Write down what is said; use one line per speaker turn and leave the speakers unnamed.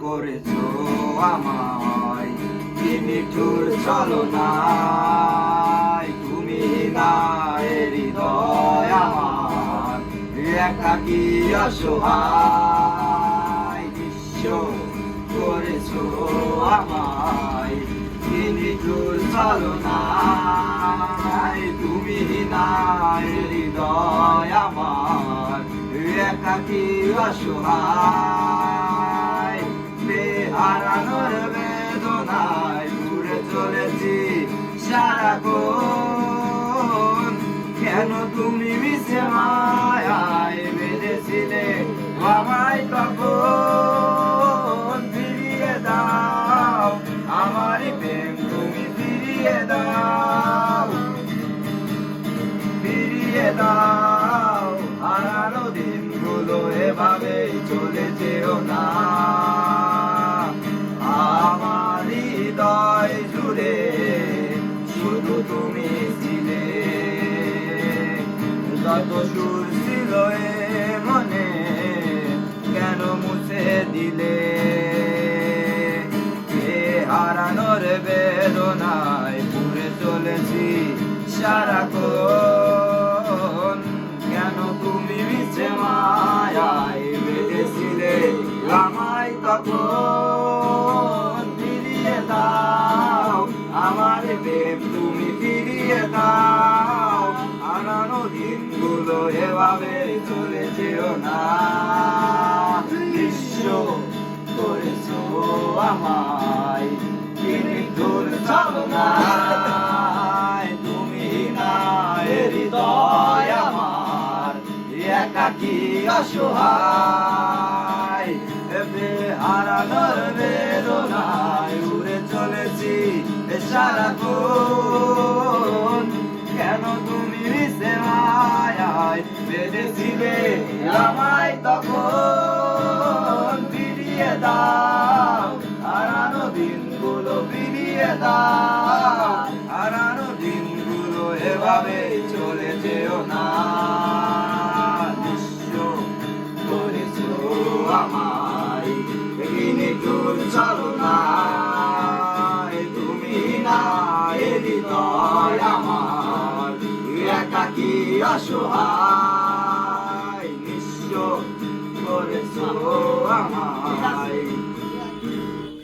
করেছ আমায়। কি চলো নাই। তুমি না, এ হৃদয় আমার। একাকি অসহায়? বিশ্ব করেছ আমায়। কি চলো নাই। তুমি না, এ হৃদয় আমার। একাকি অসহায়? সারাক্ষণ কেন তুমি মিশে মায়ায় বেঁধেছিলে? আমায় তখন ফিরিয়ে দাও। আমার প্রেম তুমি ফিরিয়ে দাও। ফিরিয়ে দাও। হারানো দিনগুলো এভাবেই চলে যেও না। যত সুর ছিল মনে, কেন মুছে দিলে? এ হারানোর বেদনায় পুরে চলেছি সারাক্ষণ। কেন তুমি মিছে মায়ায় বেঁধেছিলে আমায় তখন? ফিরিয়ে দাও, আমার প্রেম তুমি ফিরিয়ে দাও। এভাবে চলে যেও না। বিশ্ব করেছ আমায়, তিনি দূর চলো না। তুমি না হৃদয় আমার, একাকি অসহায়। হারানোর বেদনায় উড়ে চলেছি সারাক্ষণ বেঁধেছিলে আমায় তখন দাও। হারানো দিনগুলো ফিরিয়ে দাও। হারানো দিনগুলো এভাবে চলে যেও না। বিশ্ব করেছ আমায় কিনে তোর চলো না। তুমি আমার। একাকি অসহায়? de su amor. Gracias.